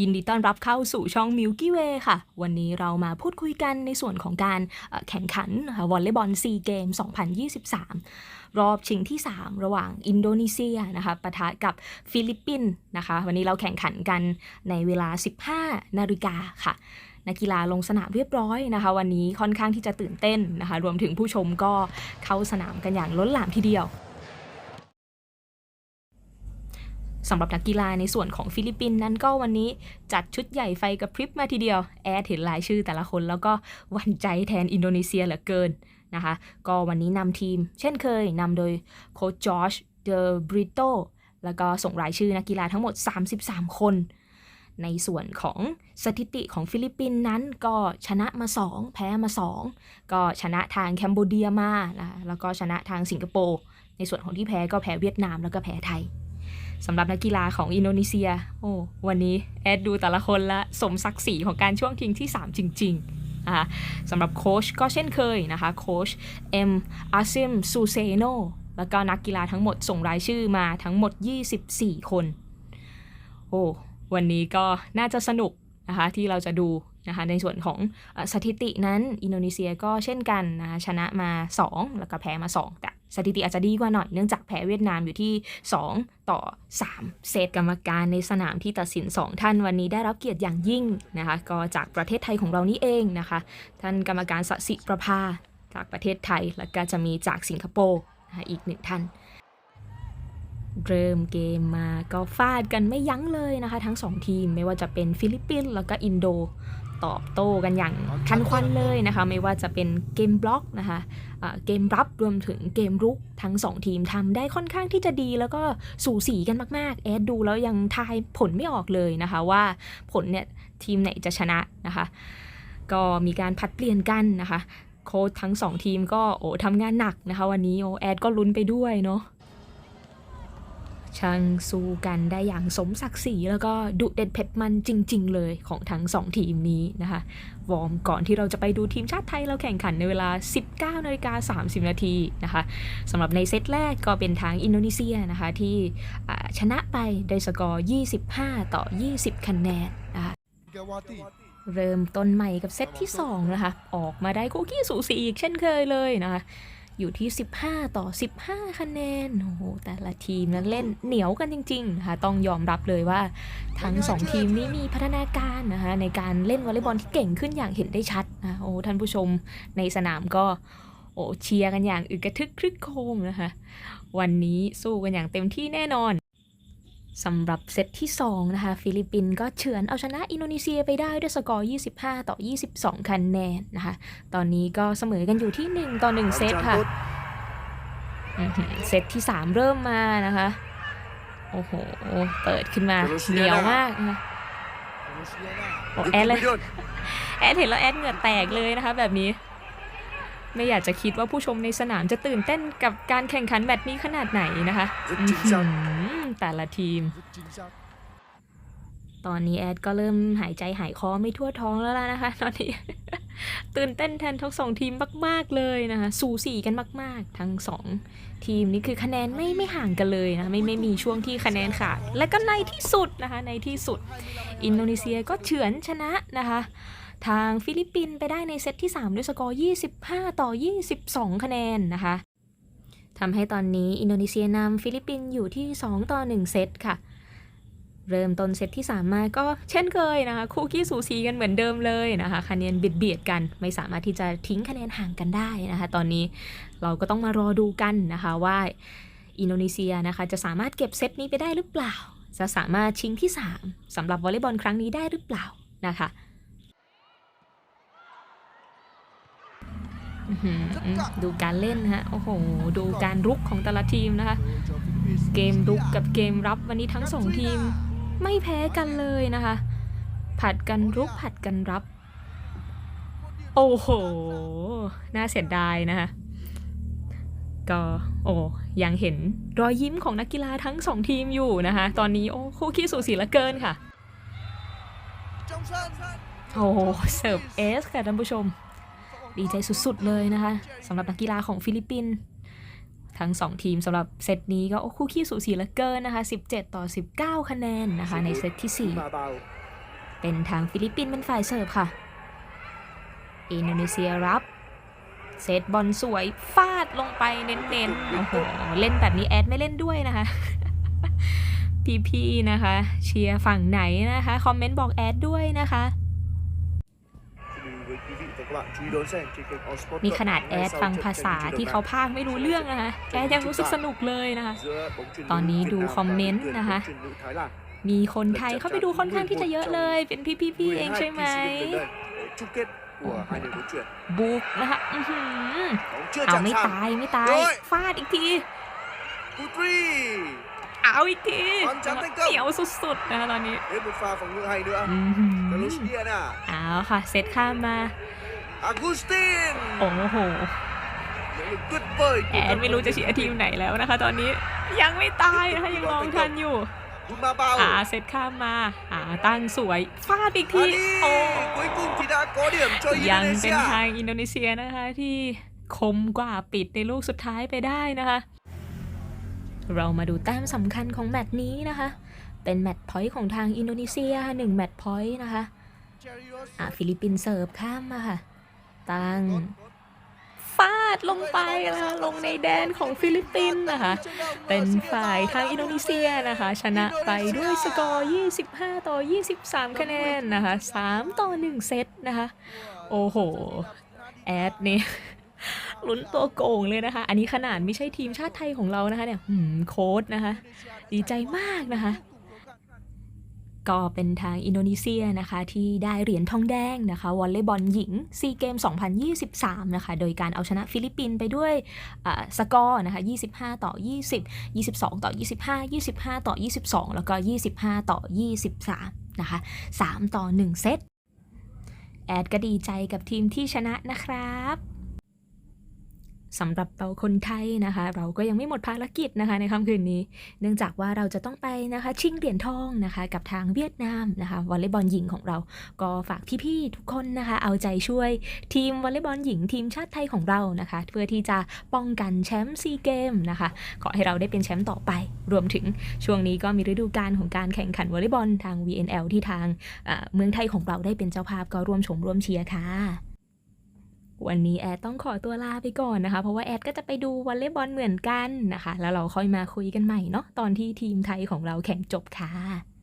ยินดีต้อนรับเข้าสู่ช่อง Milky Way ค่ะ วันนี้เรามาพูดคุยกันในส่วนของการแข่งขันวอลเลย์บอลซีเกม 2023 รอบชิงที่ 3 ระหว่างอินโดนีเซียนะคะปะทะกับฟิลิปปินส์นะคะ วันนี้เราแข่งขันกันในเวลา 15 นาฬิกาค่ะนักกีฬาลงสนามเรียบร้อยนะคะ วันนี้ค่อนข้างที่จะตื่นเต้นนะคะ รวมถึงผู้ชมก็เข้าสนามกันอย่างล้นหลามทีเดียว สำหรับนักกีฬาในส่วนของฟิลิปปินส์นั้นก็วันนี้จัดชุดใหญ่ไฟกระพริบมาทีเดียว แอดเห็นรายชื่อแต่ละคนแล้วก็วันใจแทนอินโดนีเซียเหลือเกินนะคะ ก็วันนี้นำทีม เช่นเคยนำโดยโค้ชจอร์จเดอบริโตแล้วก็ส่งรายชื่อนักกีฬาทั้งหมด 33 คน ในส่วนของสถิติของฟิลิปปินส์นั้นก็ชนะมา 2 แพ้มา 2 ก็ชนะทางแคนโบเดียมานะแล้วก็ชนะทางสิงคโปร์ ในส่วนของที่แพ้ก็แพ้เวียดนามแล้วก็แพ้ไทย สำหรับนักกีฬาของอินโดนีเซีย โอ้วันนี้แอดดูแต่ละคนละสมศักดิ์ศรีของการช่วงชิงที่ 3 จริงๆนะคะสำหรับโค้ชก็เช่นเคยนะคะโค้ชเอ็มอาซิมซูเซโนแล้วก็นักกีฬาทั้งหมดส่งรายชื่อมาทั้งหมด 24 คน โอ้วันนี้ก็น่าจะสนุกนะคะที่เราจะดูนะคะในส่วนของสถิตินั้นอินโดนีเซียก็เช่นกันนะคะชนะมา 2 แล้วก็แพ้มา 2 แต่ สถิติอาจจะดีกว่าหน่อยเนื่องจากแพ้เวียดนามอยู่ที่ 2 ต่อ 3 เซตกรรมการในสนามที่ตัดสิน 2 ท่านวันนี้ได้รับเกียรติอย่างยิ่งนะคะ ก็จากประเทศไทยของเรานี่เองนะคะ ท่านกรรมการสสิประภาจากประเทศไทย แล้วก็จะมีจากสิงคโปร์นะะอีกหนึ่งท่านเริ่มเกมมาก็ฟาดกันไม่ยั้งเลยนะคะ ทั้ง 2 ทีมไม่ว่าจะเป็นฟิลิปปินส์แล้วก็อินโด ตอบโต้กันอย่างทันควันเลยนะคะ ไม่ว่าจะเป็นเกมบล็อกนะคะอ่าเกมรับรวมถึงเกมรุกทั้ง 2 ทีมทำได้ค่อนข้างที่จะดีแล้วก็สูสีกันมาก ๆ แอดดูแล้วยังทายผลไม่ออกเลยนะคะ ว่าผลเนี่ยทีมไหนจะชนะนะคะ ก็มีการผัดเปลี่ยนกันนะคะ โค้ชทั้ง 2 ทีมก็โอ้ทำงานหนักนะคะ วันนี้โอแอดก็ลุ้นไปด้วยเนาะ ช่างสู้กันได้อย่างสมศักดิ์ศรีแล้วก็ดุเด็ดเผ็ดมันจริง ๆ เลยของทั้ง 2 ทีมนี้นะคะ วอร์มก่อนที่เราจะไปดูทีมชาติไทยเราแข่งขันในเวลา 19นาฬิกา30 นาทีนะคะสำหรับในเซตแรกก็เป็นทางอินโดนีเซียนะคะที่ชนะไปได้สกอร์ 25 ต่อ 20 คะแนนนะคะเริ่มต้นใหม่กับเซตที่2นะคะออกมาได้คุกกี้สูสีอีกเช่นเคยเลยนะคะ อยู่ที่ 15 ต่อ 15 คะแนน โอ้โห แต่ละทีมนั้นเล่นเหนียวกันจริงๆนะคะต้องยอมรับเลยว่า ทั้ง 2 ทีมนี้มีพัฒนาการนะคะในการเล่นวอลเลย์บอลที่เก่งขึ้นอย่างเห็นได้ชัดนะโอ้ท่านผู้ชมในสนามก็โอ้เชียร์กันอย่างอึกกระทึกครึกโครมนะคะ วันนี้สู้กันอย่างเต็มที่แน่นอน สำหรับเซตที่ 2 นะคะ ฟิลิปปินส์ก็เฉือนเอาชนะอินโดนีเซียไปได้ด้วยสกอร์ 25 ต่อ 22 คะแนนนะคะ ตอนนี้ก็เสมอกันอยู่ที่ 1 ต่อ 1 เซตค่ะอื้อหือเซตที่ 3 เริ่มมานะคะ โอ้โห เปิดขึ้นมาเหนียวมากนะคะโอ้แอดเลยแอดเห็นแล้วแอดเหงื่อแตกเลยนะคะแบบนี้ ไม่อยากจะคิดว่าผู้ชมในสนามจะตื่นเต้นกับการแข่งขันแบบนี้ขนาดไหนนะคะแต่ละทีม ตอนนี้แอดก็เริ่มหายใจหายคอไม่ทั่วท้องแล้วล่ะนะคะ ตอนนี้ ตื่นเต้นแทนทั้งสองทีมมาก ๆ เลยนะคะ สูสีกันมาก ๆ ทั้งสองทีมนี้คือคะแนนไม่ไม่ห่างกันเลยนะคะไม่ไม่มีช่วงที่คะแนนขาดและก็ในที่สุดนะคะในที่สุด อินโดนีเซียก็เฉือนชนะนะคะ ทางฟิลิปปินส์ไปได้ในเซตที่ 3 ด้วยสกอร์ 25 ต่อ 22 คะแนนนะคะทำให้ตอนนี้อินโดนีเซียนำฟิลิปปินส์อยู่ที่ 2 ต่อ 1 เซตค่ะ เริ่มต้นเซตที่ 3 มาก็เช่นเคยนะคะ คู่ขี้สูสีกันเหมือนเดิมเลยนะคะคะแนนเบียดเบียดกัน ไม่สามารถที่จะทิ้งคะแนนห่างกันได้นะคะ ตอนนี้เราก็ต้องมารอดูกันนะคะว่าอินโดนีเซียนะคะจะสามารถเก็บเซตนี้ไปได้หรือเปล่า จะสามารถชิงที่ 3สำหรับวอลเลย์บอลครั้งนี้ได้หรือเปล่านะคะ อื้อหือ ดูการเล่นฮะ โอ้โห ดูการรุกของแต่ละทีมนะคะ เกมรุกกับเกมรับวันนี้ทั้งสองทีมไม่แพ้กันเลยนะคะ ผัดกันรุกผัดกันรับ โอ้โห น่าเสียดายนะคะก็โอ้ยังเห็นรอยยิ้มของนักกีฬาทั้งสองทีมอยู่นะคะ ตอนนี้โอ้คู่ขี้สูสีเหลือเกินค่ะ โอ้โหเสิร์ฟเอสค่ะท่านผู้ชม ดีใจสุดๆเลยนะคะสำหรับนักกีฬาของฟิลิปปินส์ทั้ง 2 ทีมสำหรับเซตนี้ก็โอ้คู่ขี้สูสีเหลือเกินนะคะ 17 ต่อ 19 คะแนนนะคะ ในเซตที่มาเบาเป็นทางฟิลิปปินส์เป็นฝ่ายเสิร์ฟค่ะ อินโดนีเซียรับ เซตบอลสวยฟาดลงไปเน้นๆ โอ้โห เล่นแบบนี้แอดไม่เล่นด้วยนะคะ พี่ๆนะคะ เชียร์ฝั่งไหนนะคะ คอมเมนต์บอกแอดด้วยนะคะ นี่ขนาดแอดฟังภาษาที่เขาพากย์ไม่รู้เรื่องนะคะแอดยังรู้สึกสนุกเลยนะคะ ตอนนี้ดูคอมเมนต์นะคะ มีคนไทยเข้าไปดูค่อนข้างที่จะเยอะเลย เป็นพี่ๆเองใช่ไหมบุกนะคะอื้อหือเอาไม่ตายไม่ตาย ฟาดอีกทีเอาอีกทีบอลจับได้เกินเหนียวสุดๆนะคะตอนนี้ Đến một pha phòng ngự hay nữa อื้อหือ Carlos Viana เอาค่ะเซตข้ามมา Agustin โอ้โห Nỗ lực tuyệt vời แอ của ดไม่รู้จะเชียร์ทีมไหนแล้วนะคะ ตอนนี้ยังไม่ตายนะคะยังลองทันอยู่ Buma Bao อ่าเซตข้ามมาอ่าตั้งสวยฟาดอีกทีโอ้ Ali cuối cùng thì đã có điểm cho ยังเป็น Indonesia ทางอินโดนีเซียนะคะที่คมกว่าปิดในลูกสุดท้ายไปได้นะคะ เรามาดูแต้มสำคัญของแมตช์นี้นะคะ เป็นแมตช์พอยต์ของทางอินโดนีเซีย1แมตช์พอยต์นะคะ Chariot อะฟิลิปปินส์เสิร์ฟข้ามมาค่ะ ตั้งฟาดลงไปนะคะลงในแดนของฟิลิปปินส์นะคะ เป็นฝ่ายทางอินโดนีเซียนะคะ ชนะไปด้วยสกอร์ 25 ต่อ 23 คะแนนนะคะ 3 ต่อ 1 เซตนะคะ โอ้โห แอดเนี่ยลุ้นตัวโกงเลยนะคะ อันนี้ขนาดไม่ใช่ทีมชาติไทยของเรานะคะเนี่ยโค้ดนะคะ ดีใจมากนะคะ ก็เป็นทางอินโดนีเซียนะคะที่ได้เหรียญทองแดงนะคะวอลเลย์บอลหญิงซีเกม 2023 นะคะโดยการเอาชนะฟิลิปปินส์ไปด้วยสกอร์นะคะ 25 ต่อ 20 22 ต่อ 25 25 ต่อ 22 แล้วก็ 25 ต่อ 23 นะคะ 3 ต่อ 1 เซตแอดก็ดีใจกับทีมที่ชนะนะครับ สำหรับเราคนไทยนะคะ เราก็ยังไม่หมดภารกิจนะคะในค่ำคืนนี้ เนื่องจากว่าเราจะต้องไปนะคะชิงเหรียญทองนะคะ กับทางเวียดนามนะคะวอลเลย์บอลหญิงของเรา ก็ฝากพี่ๆทุกคนนะคะ เอาใจช่วยทีมวอลเลย์บอลหญิงทีมชาติไทยของเรานะคะ เพื่อที่จะป้องกันแชมป์ซีเกมนะคะขอให้เราได้เป็นแชมป์ต่อไป รวมถึงช่วงนี้ก็มีฤดูกาลของการแข่งขันวอลเลย์บอลทาง VNL ที่ทางเมืองไทยของเราได้เป็นเจ้าภาพก็ร่วมชมร่วมเชียร์ค่ะ วันนี้แอดต้องขอตัวลาไปก่อนนะคะ เพราะว่าแอดก็จะไปดูวอลเลย์บอลเหมือนกันนะคะ แล้วเราค่อยมาคุยกันใหม่เนาะตอนที่ทีมไทยของเราแข่งจบค่ะ